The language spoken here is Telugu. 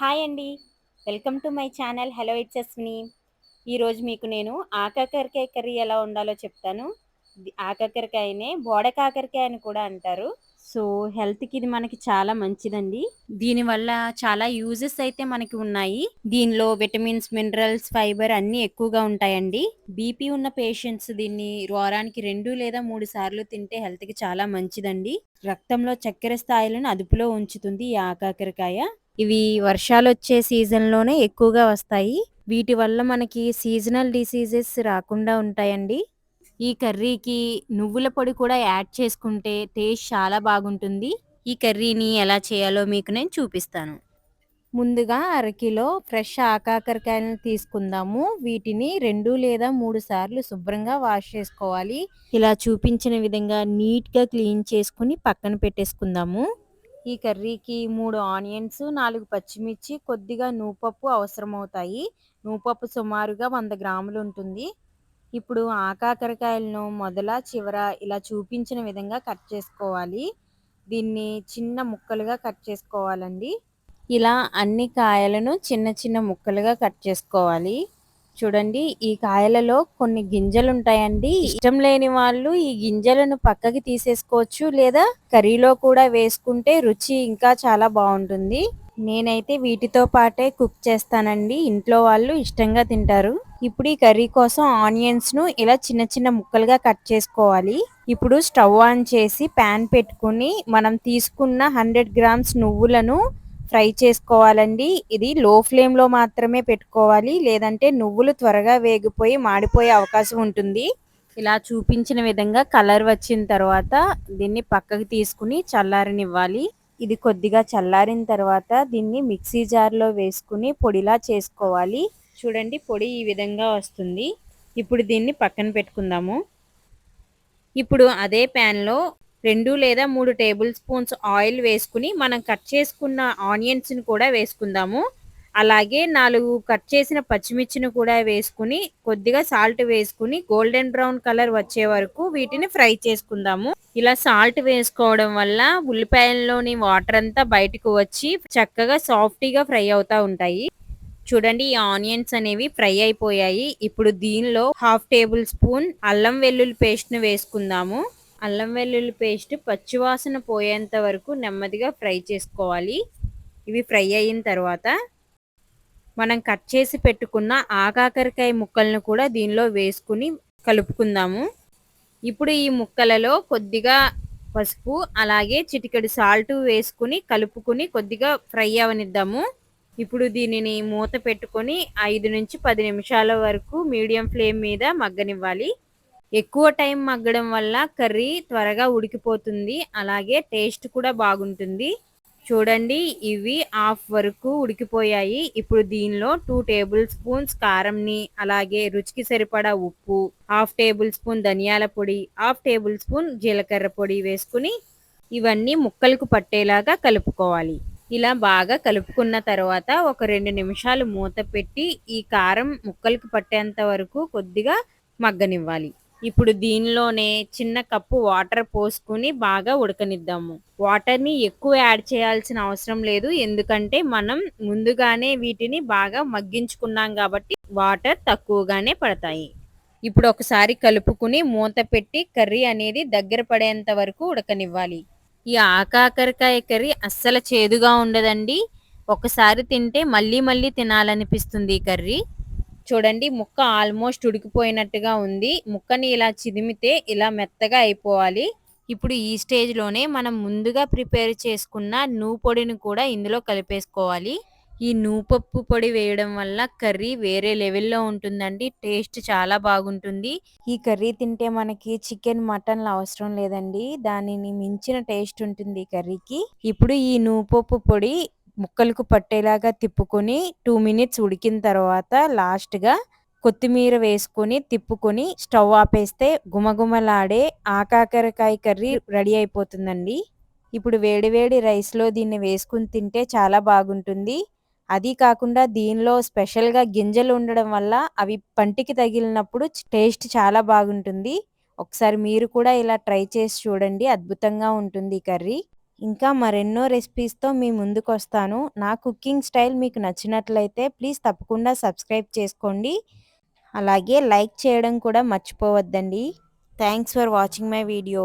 హాయ్ అండి. Welcome to my channel. Hello it's ఈరోజు మీకు నేను ఆకాకరకాయ కర్రీ ఎలా ఉండాలో చెప్తాను. ఆకాకరకాయనే బోడ కాకరకాయ అని కూడా అంటారు. సో హెల్త్కి ఇది మనకి చాలా మంచిదండి. దీనివల్ల చాలా యూజెస్ అయితే మనకి ఉన్నాయి. దీనిలో విటమిన్స్ మినరల్స్ ఫైబర్ అన్నీ ఎక్కువగా ఉంటాయండి. బీపీ ఉన్న పేషెంట్స్ దీన్ని వారానికి రెండు లేదా మూడు సార్లు తింటే హెల్త్కి చాలా మంచిదండి. రక్తంలో చక్కెర స్థాయిలను అదుపులో ఉంచుతుంది ఈ ఆకాకరకాయ. ఇవి వర్షాలు వచ్చే సీజన్లోనే ఎక్కువగా వస్తాయి. వీటి వల్ల మనకి సీజనల్ డిసీజెస్ రాకుండా ఉంటాయండి. ఈ కర్రీకి నువ్వుల పొడి కూడా యాడ్ చేసుకుంటే టేస్ట్ చాలా బాగుంటుంది. ఈ కర్రీని ఎలా చేయాలో మీకు నేను చూపిస్తాను. ముందుగా అరకిలో ఫ్రెష్ ఆకాకరకాయలను తీసుకుందాము. వీటిని రెండు లేదా మూడు సార్లు శుభ్రంగా వాష్ చేసుకోవాలి. ఇలా చూపించిన విధంగా నీట్గా క్లీన్ చేసుకుని పక్కన పెట్టేసుకుందాము. ఈ కర్రీకి మూడు ఆనియన్స్ నాలుగు పచ్చిమిర్చి కొద్దిగా నూపప్పు అవసరమవుతాయి. నూపప్పు సుమారుగా వంద గ్రాములు ఉంటుంది. ఇప్పుడు ఆకాకరకాయలను మొదల చివర ఇలా చూపించిన విధంగా కట్ చేసుకోవాలి. దీన్ని చిన్న ముక్కలుగా కట్ చేసుకోవాలండి. ఇలా అన్ని కాయలను చిన్న చిన్న ముక్కలుగా కట్ చేసుకోవాలి. చూడండి ఈ కాయలలో కొన్ని గింజలు ఉంటాయండి ఇష్టం లేని వాళ్ళు ఈ గింజలను పక్కకి తీసేసుకోవచ్చు లేదా కర్రీలో కూడా వేసుకుంటే రుచి ఇంకా చాలా బాగుంటుంది. నేనైతే వీటితో పాటే కుక్ చేస్తానండి. ఇంట్లో వాళ్ళు ఇష్టంగా తింటారు. ఇప్పుడు ఈ కర్రీ కోసం ఆనియన్స్ను ఇలా చిన్న చిన్న ముక్కలుగా కట్ చేసుకోవాలి. ఇప్పుడు స్టవ్ ఆన్ చేసి ప్యాన్ పెట్టుకుని మనం తీసుకున్న హండ్రెడ్ గ్రామ్స్ నువ్వులను ఫ్రై చేసుకోవాలండి. ఇది లో ఫ్లేమ్లో మాత్రమే పెట్టుకోవాలి. లేదంటే నువ్వులు త్వరగా వేగిపోయి మాడిపోయే అవకాశం ఉంటుంది. ఇలా చూపించిన విధంగా కలర్ వచ్చిన తర్వాత దీన్ని పక్కకి తీసుకుని చల్లారనివ్వాలి. ఇది కొద్దిగా చల్లారిన తర్వాత దీన్ని మిక్సీ జార్లో వేసుకుని పొడిలా చేసుకోవాలి. చూడండి పొడి ఈ విధంగా వస్తుంది. ఇప్పుడు దీన్ని పక్కన పెట్టుకుందాము. ఇప్పుడు అదే ప్యాన్లో రెండు లేదా మూడు టేబుల్ స్పూన్స్ ఆయిల్ వేసుకుని మనం కట్ చేసుకున్న ఆనియన్స్ని కూడా వేసుకుందాము. అలాగే నాలుగు కట్ చేసిన పచ్చిమిర్చిని కూడా వేసుకుని కొద్దిగా సాల్ట్ వేసుకుని గోల్డెన్ బ్రౌన్ కలర్ వచ్చే వరకు వీటిని ఫ్రై చేసుకుందాము. ఇలా సాల్ట్ వేసుకోవడం వల్ల ఉల్లిపాయల్లోని వాటర్ అంతా బయటకు వచ్చి చక్కగా సాఫ్టీగా ఫ్రై అవుతా ఉంటాయి. చూడండి ఈ ఆనియన్స్ అనేవి ఫ్రై అయిపోయాయి. ఇప్పుడు దీనిలో హాఫ్ టేబుల్ స్పూన్ అల్లం వెల్లుల్లి పేస్ట్ను వేసుకుందాము. అల్లం వెల్లుల్లి పేస్ట్ పచ్చివాసన పోయేంత వరకు నెమ్మదిగా ఫ్రై చేసుకోవాలి. ఇవి ఫ్రై అయిన తర్వాత మనం కట్ చేసి పెట్టుకున్న ఆకాకరకాయ ముక్కలను కూడా దీనిలో వేసుకుని కలుపుకుందాము. ఇప్పుడు ఈ ముక్కలలో కొద్దిగా పసుపు అలాగే చిటికెడు సాల్ట్ వేసుకుని కలుపుకుని కొద్దిగా ఫ్రై అవనిద్దాము. ఇప్పుడు దీనిని మూత పెట్టుకొని ఐదు నుంచి పది నిమిషాల వరకు మీడియం ఫ్లేమ్ మీద మగ్గనివ్వాలి. ఎక్కువ టైం మగ్గడం వల్ల కర్రీ త్వరగా ఉడికిపోతుంది. అలాగే టేస్ట్ కూడా బాగుంటుంది. చూడండి ఇవి హాఫ్ వరకు ఉడికిపోయాయి. ఇప్పుడు దీనిలో టూ టేబుల్ స్పూన్స్ కారంని అలాగే రుచికి సరిపడా ఉప్పు హాఫ్ టేబుల్ స్పూన్ ధనియాల పొడి హాఫ్ టేబుల్ స్పూన్ జీలకర్ర పొడి వేసుకుని ఇవన్నీ ముక్కలకు పట్టేలాగా కలుపుకోవాలి. ఇలా బాగా కలుపుకున్న తర్వాత ఒక రెండు నిమిషాలు మూత పెట్టి ఈ కారం ముక్కలకు పట్టేంత వరకు కొద్దిగా మగ్గనివ్వాలి. ఇప్పుడు దీనిలోనే చిన్న కప్పు వాటర్ పోసుకుని బాగా ఉడకనిద్దాము. వాటర్ని ఎక్కువ యాడ్ చేయాల్సిన అవసరం లేదు. ఎందుకంటే మనం ముందుగానే వీటిని బాగా మగ్గించుకున్నాం కాబట్టి వాటర్ తక్కువగానే పడతాయి. ఇప్పుడు ఒకసారి కలుపుకుని మూత పెట్టి కర్రీ అనేది దగ్గర పడేంత వరకు ఉడకనివ్వాలి. ఈ ఆకాకరకాయ కర్రీ అస్సలు చేదుగా ఉండదండి. ఒకసారి తింటే మళ్ళీ మళ్ళీ తినాలనిపిస్తుంది ఈ కర్రీ. చూడండి ముక్క ఆల్మోస్ట్ ఉడికిపోయినట్టుగా ఉంది. ముక్కని ఇలా చిదిమితే ఇలా మెత్తగా అయిపోవాలి. ఇప్పుడు ఈ స్టేజ్లోనే మనం ముందుగా ప్రిపేర్ చేసుకున్న నువ్వు పొడిని కూడా ఇందులో కలిపేసుకోవాలి. ఈ నూపప్పు పొడి వేయడం వల్ల కర్రీ వేరే లెవెల్లో ఉంటుందండి టేస్ట్ చాలా బాగుంటుంది. ఈ కర్రీ తింటే మనకి చికెన్ మటన్లు అవసరం లేదండి. దానిని మించిన టేస్ట్ ఉంటుంది ఈ కర్రీకి. ఇప్పుడు ఈ నూపప్పు పొడి ముక్కలకు పట్టేలాగా తిప్పుకొని టూ మినిట్స్ ఉడికిన తర్వాత లాస్ట్గా కొత్తిమీర వేసుకొని తిప్పుకొని స్టవ్ ఆపేస్తే గుమగుమలాడే ఆకాకరకాయ కర్రీ రెడీ అయిపోతుందండి. ఇప్పుడు వేడివేడి రైస్లో దీన్ని వేసుకుని తింటే చాలా బాగుంటుంది. అది కాకుండా దీనిలో స్పెషల్గా గింజలు ఉండడం వల్ల అవి పంటికి తగిలినప్పుడు టేస్ట్ చాలా బాగుంటుంది. ఒకసారి మీరు కూడా ఇలా ట్రై చేసి చూడండి. అద్భుతంగా ఉంటుంది ఈ కర్రీ. ఇంకా మరెన్నో రెసిపీస్తో మీ ముందుకు వస్తాను నా కుకింగ్ స్టైల్ మీకు నచ్చినట్లయితే ప్లీజ్ తప్పకుండా సబ్స్క్రైబ్ చేసుకోండి. అలాగే లైక్ చేయడం కూడా మర్చిపోవద్దండి. Thanks for watching my video